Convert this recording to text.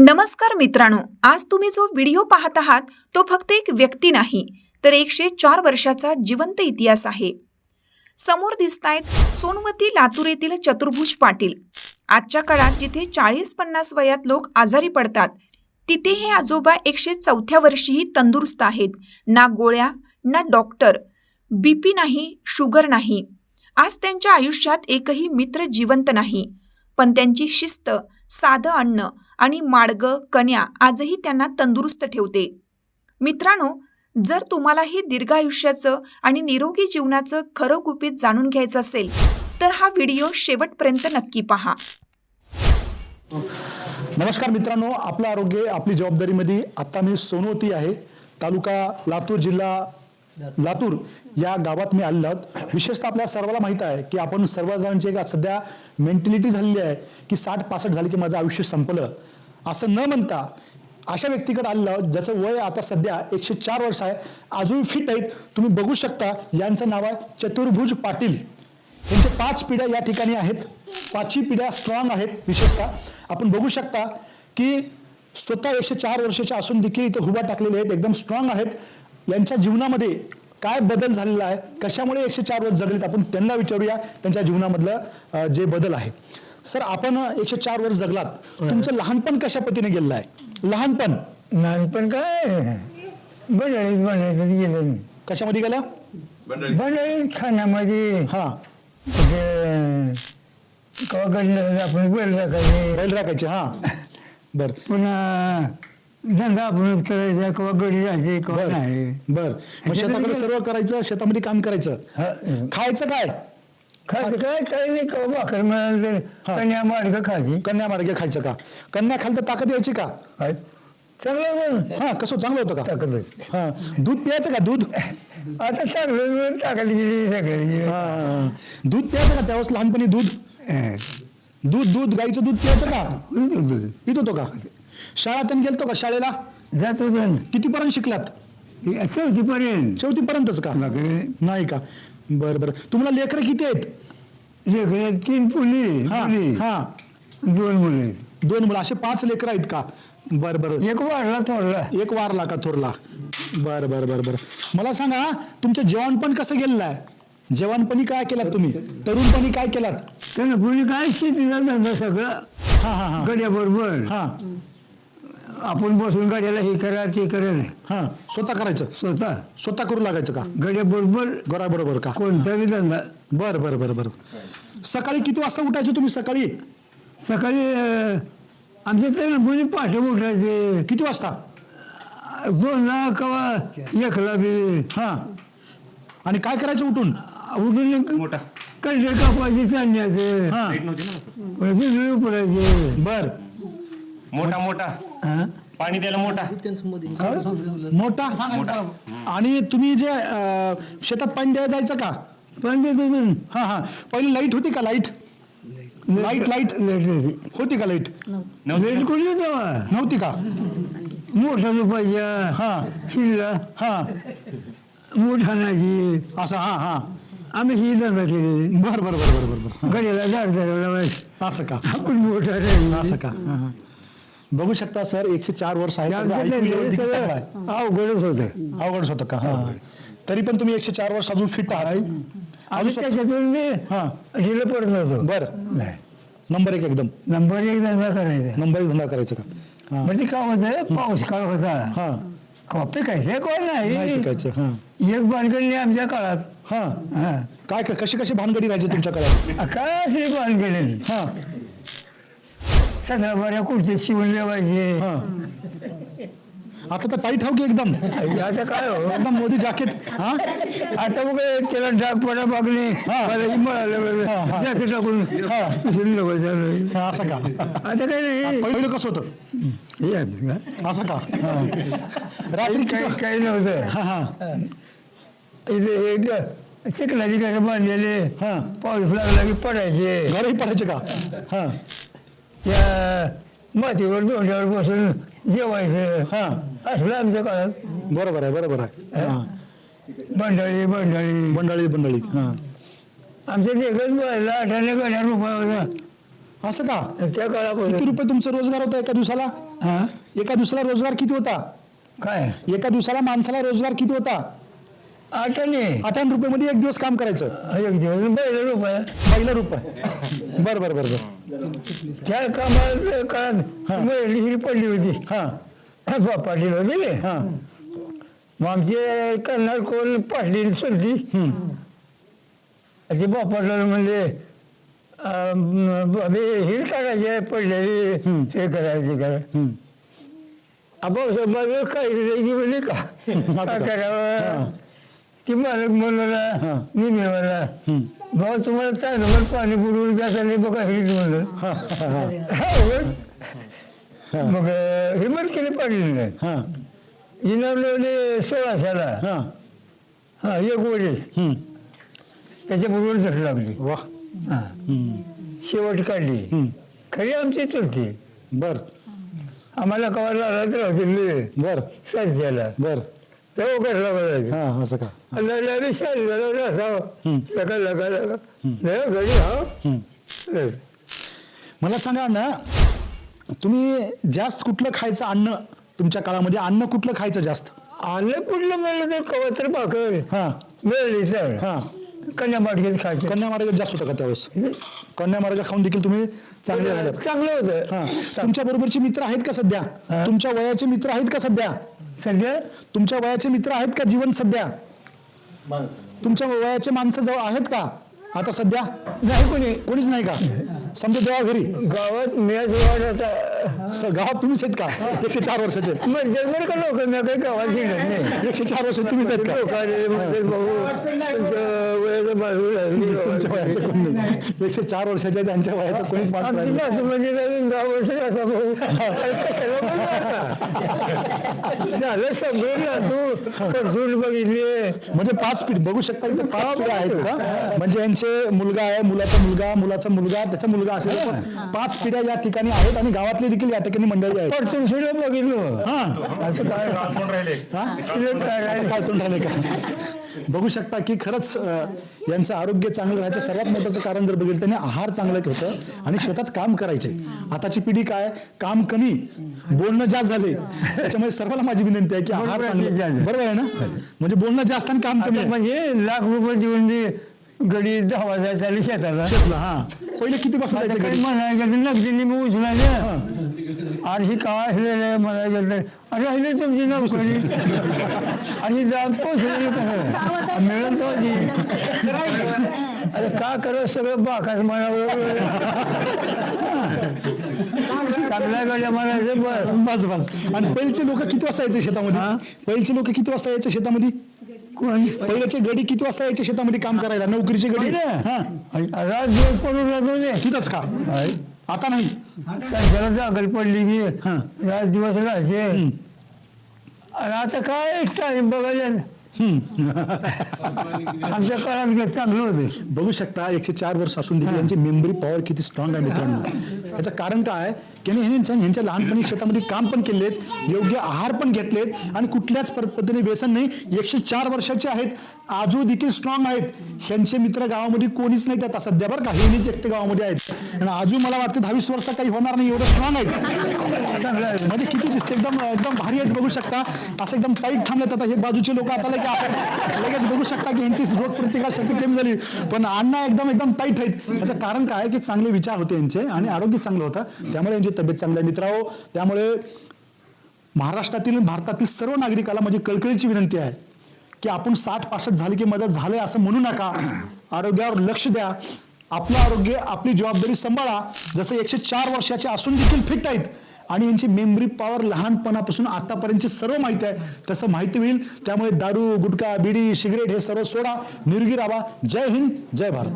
नमस्कार मित्रांनो आज तुम्ही जो व्हिडिओ पाहत आहात तो फक्त एक व्यक्ती नाही तर एकशे चार वर्षाचा जिवंत इतिहास आहे. समोर दिसत आहेत सोनवती लातूर येथील चतुर्भुज पाटील. आजच्या काळात जिथे चाळीस पन्नास वयात लोक आजारी पडतात तिथे हे आजोबा एकशे चौथ्या वर्षीही तंदुरुस्त आहेत. ना गोळ्या ना डॉक्टर बीपी नाही शुगर नाही. आज त्यांच्या आयुष्यात एकही मित्र जिवंत नाही. पण त्यांची शिस्त साधं अन्न आणि माडगं कन्या आजही त्यांना तंदुरुस्त ठेवते. मित्रांनो जर तुम्हालाही दीर्घायुष्याचं आणि निरोगी जीवनाचं खरं गुपित जाणून घ्यायचं असेल तर हा व्हिडिओ शेवटपर्यंत नक्की पहा. नमस्कार मित्रांनो आपलं आरोग्य आपली जबाबदारीमध्ये आता मी सोनवती आहे. तालुका लातूर जिल्हा लातूर या गावात मी आलेलो आहोत. विशेषतः आपल्या सर्वांना माहीत आहे की आपण सर्वजणांची एक सध्या मेंटॅलिटी झालेली आहे की साठ पासष्ट झाली की माझं आयुष्य संपलं. असं न म्हणता अशा व्यक्तीकडे आलेलं ज्याचं वय आता सध्या एकशे चार वर्ष आहे. अजून फिट आहेत. तुम्ही बघू शकता यांचं नाव आहे चतुर्भुज पाटील. यांच्या पाच पिढ्या या ठिकाणी आहेत. पाचही पिढ्या स्ट्रॉंग आहेत विशेषतः. आपण बघू शकता की स्वतः एकशे चार वर्षाच्या असून देखील इथे हुबा टाकलेले आहेत एकदम स्ट्रॉंग आहेत. यांच्या जीवनामध्ये काय बदल झालेला आहे? कशामुळे एकशे चार वर्ष जगलेत? आपण त्यांना विचारूया. त्यांच्या जीवनामधलं जे बदल आहे. सर आपण एकशे चार वर्ष जगलात. तुमचं लहानपण कशा पद्धतीने गेलेलं आहे? लहानपण. लहानपण काय? बंडाळीच बनायचं गेलं मी. कशामध्ये गेलं? बंडाळीच खाण्यामध्ये हां. आपण बैल टाकायचे बैल राखायचे हां. बरं. पुन्हा धंदा आपणच करायचा कवा गडी राहायचे कवा बर. नाही. बर. मग शेताकडे सर्व करायचं शेतामध्ये काम करायचं. खायचं काय? खायचं काय काही नाही कवा भाकर मिळालं तर हा. कन्या मार्ग खायची. कन्या मार्गे खायचं का? कन्या खाल तर ताकद यायची का? काय? चांगलं बरं. हा कसं चांगलं होतं का? ताकद होती. हा. दूध प्यायचं का दूध? आता चांगलं टाकायला गेली हा. दूध प्यायचं का त्यावेळेस लहानपणी दूध? दूध दूध गाईचं दूध प्यायचं का? पित होतो का? शाळातून गेलतो का शाळेला? जात होतो कितीपर्यंत शिकलात? चौथी पर्यंत चौथीपर्यंतच का? नाही का? बरं बरं. तुम्हाला लेकरं किती आहेत? लेकरं तीन पुली हा मुली, हा. दोन मुली. दोन मुलं. असे पाच लेकरं आहेत का? बरं बरं. एक वाढला थोडला एक वारला का थोरला? बर बर बर बर. मला सांगा तुमचं जेवणपण कसं गेलेलं आहे? जेवणपणी काय केलात तुम्ही? तरुणपणी काय केलात? त्यानं काय? धंदा सगळं. हा हा हा. गड्या बरोबर हा. आपण बसून गाड्याला हे करा ते करा नाही. हा स्वतः करायचं? स्वतः. स्वतः करू लागायचं का? गड्या बरोबर गरा बरोबर का? कोणताही धंदा. बर बर बर बर. सकाळी किती वाजता उठायचे तुम्ही सकाळी? सकाळी अं, आमच्या त्यानं पुढे पाठे उठायचे. किती वाजता? दोनला कवा एकला बी. हा. आणि काय करायचं उठून? उठून कंडे कापायचे चालण्याचे. हा. बिजली उपडायचे बर. मोठा मोठा. हा? पाणी द्यायला मोठा. मोठा? आणि तुम्ही जे अं, शेतात पाणी द्यायला जायचं का? पण हा हा. पहिली लाइट होती का लाइट? Light light. होती का लाइट? कुठे तेव्हा? नव्हती का? मोठा रुपयाच्या हा. हिला हा. मोठ आणायची. असं हा हा. आम्ही ही धंदा केलेली. बर बर बर बर बर बर. गड्याला झाड पाहिजे असं का? आपण मोठा. असं का? हा, हा. बघू शकता सर एकशे चार वर्ष आहे चांगलं आहे. अवघडच होतं अवघडच होतं का? हा. तरी पण तुम्ही एकशे चार वर्ष अजून फिट आहात. आणि स्वतः- त्याच्यातून मी हा. ढिलं पडत नव्हतो. बर. नाही. नंबर एक एकदम. नंबर एक धंदा करायचा. नंबर एक धंदा करायचा का? हा. म्हणजे काय होतं पाऊस काळ होता. हा. कॉपी कायचं कोण नाही? नाही पिकायचं हा. एक बांधकडली आमच्या काळात. हा. हा. काय कशी कशी भानगडी राहायची तुमच्याकडे काय असली बांधकडे हा. कुर्ती शिवून ठेवायचे हा. आता तर पायी ठाऊ की एकदम. आता काय हो? एकदम मोदी जॅकेट हा? आता बघ त्याला डाग पडा हा. जास्त टाकून असं का? आता काय नाही. पहिलं कसं होतं? असं का? हा. रात्री काही काही नव्हतं. इथे एक चिखलाची घरं बांधलेले. हा. पाऊस लागला की पडायचे. घरही पडायचे का? हा. त्या मातीवर दोंड्यावर बसून जेवायचं. हा. असलं आमच्या काळात बरोबर आहे बरोबर आहे. हा. बंडाळी बंडाळी बंडाळी बंडाळी हा. आमच्या लेखच गड्या रुपया होता. असं का? त्या किती काळापासून रुपये तुमचा रोजगार होता एका दिवसाला? हा? एका दिवसाला रोजगार किती होता? काय? एका दिवसाला माणसाला रोजगार किती होता? आठाने आठावन्न रुपये मध्ये एक दिवस काम करायचं. एक दिवस पहिला रुपये. पहिला रुपये. बर बर बर बर. त्या कामात काळात महिली ही पडली होती. हा. बा पाटील होते हा. मग आमचे करणार कोण पाटील चलती ते बापाला म्हणजे हिर काढायचे पडलेली. हे करायचे करा. आपण बाजू काही म्हणजे का? करावं? ती मालक म्हणला. मी हम्म. भाऊ तुम्हाला चांगलं पाणी पुरवून त्यासाठी बघा हिरीत म्हणलं. हा, मग हिंमत केली पाडली नाही इनामले सोळाशेला. हा. हा एक वडीस. त्याच्या बरोबर झट लागली वा हा. शेवट काढली. खरी आमची चलती बर. आम्हाला कवा लागला तर होती बर. सज्जाला बर. तेव्हा कसला हा असं का. लगा लगा लगा. हा. मला सांगा ना तुम्ही जास्त कुठलं खायचं अन्न तुमच्या काळामध्ये? अन्न कुठलं खायचं जास्त? आलं कुठलं म्हणलं तर कवा तर भाकर. हा. मिळाली तर. हा. कन्या माटकेच खायचं. कन्या महाराज जास्त होतं का त्यावेळेस? कन्या महाराज खाऊन देखील तुम्ही चांगले झाले. चांगलं होतं. हा. तुमच्या बरोबरचे मित्र आहेत का सध्या. तुमच्या वयाचे मित्र आहेत का सध्या? सध्या तुमच्या वयाचे मित्र आहेत का जीवन सध्या? तुमच्या वयाचे माणसं जवळ आहेत का? आता सध्या? नाही कोणी कोणीच नाही का? समजा देवा घरी. गावात स- गावात तुम्हीच आहेत का? एकशे चार वर्षाचे. म्हणजे का लोक मी काही गावात एकशे चार वर्ष तुम्हीच आहेत का? तुमच्या वयाचं कोणी नाही. एकशे चार वर्षाच्या त्यांच्या वयाचं कोणीच माणसं आमची राहिलं नाही. नातू म्हणजे अजून दहा वर्ष असा भाऊ. अरे कशाला बोलला? झालं सगळं नातू परतून बघितले म्हणजे पाच पिढी बघू शकता इथे पाच पिढ्या आहेत का? म्हणजे यांचे मुलगा आहे मुलाचा मुलगा मुलाचा मुलगा त्याचा मुलगा असेल. पाच पिढ्या या ठिकाणी आहेत आणि गावातले देखील या ठिकाणी मंडळी आहेत. परतून बघितलं. हा. असं काय? हा? शिल्लक काय आता राहिलं? काय तोंड राहिले का? बघू शकता की खरंच यांचं आरोग्य चांगलं राहायचं सर्वात महत्वाचं कारण जर बघितलं त्यांनी आहार चांगलं होतं आणि शेतात काम करायचे. आताची पिढी काय काम कमी बोलणं जास्त झाले. त्याच्यामुळे सर्वांना माझी विनंती आहे की आहार चांगलं. बरोबर आहे ना? म्हणजे बोलणं जास्त आणि काम कमी म्हणजे लाख रुपये गडी दहा वाजायला चालली शेताला. शेतला, हा. पहिले किती वाजता जायचे काही घरी? म्हणायला गेलं नगदीने मी उचलायचं. आणि ही काय असलेलं आहे म्हणायला गेलं अरे राहिले तुमची नोकरी. आणि जात पोचलेलं कसं मिळून तो आधी. अरे का करत सगळं बाकाच म्हणावं? चांगल्या गाड्या म्हणायचं बस. बस बस. आणि पहिलचे लोक किती वाजता यायचे शेतामध्ये? पहिलचे लोक किती वाजता यायचे शेतामध्ये? कोण? पहिल्याचे गडी किती वाजता यायचे शेतामध्ये काम करायला? नोकरीचे गडी? हा. रात दिवस पडून राहतो ते तिथंच का? आता नाही. जागल पडली की हा. रात दिवस राहायचे आता काय टाइम बघायला आमच्या काळात काय चांगलं होतं. बघू शकता एकशे चार वर्ष असून देखील यांची मेमरी पॉवर किती स्ट्रॉंग आहे मित्रांनो. याचं कारण काय? की ह्यांच्या लहानपणी शेतामध्ये काम पण केलेत योग्य आहार पण घेतलेत आणि कुठल्याच पद्धतीने व्यसन नाही. एकशे चार वर्षाचे आहेत. आजू देखील स्ट्रॉंग आहेत. ह्यांचे मित्र गावामध्ये कोणीच नाही आता सध्या बरं का हेनीच एकटे गावामध्ये आहेत. आणि आजू मला वाटतं दहावीस वर्षात काही होणार नाही एवढं स्ट्रॉंग आहेत. म्हणजे किती दिसते एकदम एकदम भारी आहेत बघू शकता. असं एकदम टाईट थांबलेत आता हे बाजूचे लोक. आता लगेच असं लगेच बघू शकता की यांची रोगप्रतिकार शक्ती कमी झाली. पण अण्णा एकदम एकदम टाईट आहेत. याचं कारण काय की चांगले विचार होते यांचे आणि आरोग्य चांगलं होतं. त्यामुळे यांची तब्येत चांगली आहे. मित्रांनो त्यामुळे महाराष्ट्रातील भारतातील सर्व नागरिकाला माझी कळकळीची विनंती आहे की आपण साठ पासष्ट झाले की मदत झाले असं म्हणू नका. आरोग्यावर लक्ष द्या. आपलं आरोग्य आपली जबाबदारी सांभाळा. जसं एकशे चार वर्षाचे असून देखील फिट आहेत. आणि यांची मेमरी पॉवर लहानपणापासून आतापर्यंतची सर्व माहिती आहे. तसं माहिती होईल त्यामुळे दारू गुटखा बिडी सिगरेट हे सर्व सोडा. निर्गी राहा. जय हिंद जय भारत.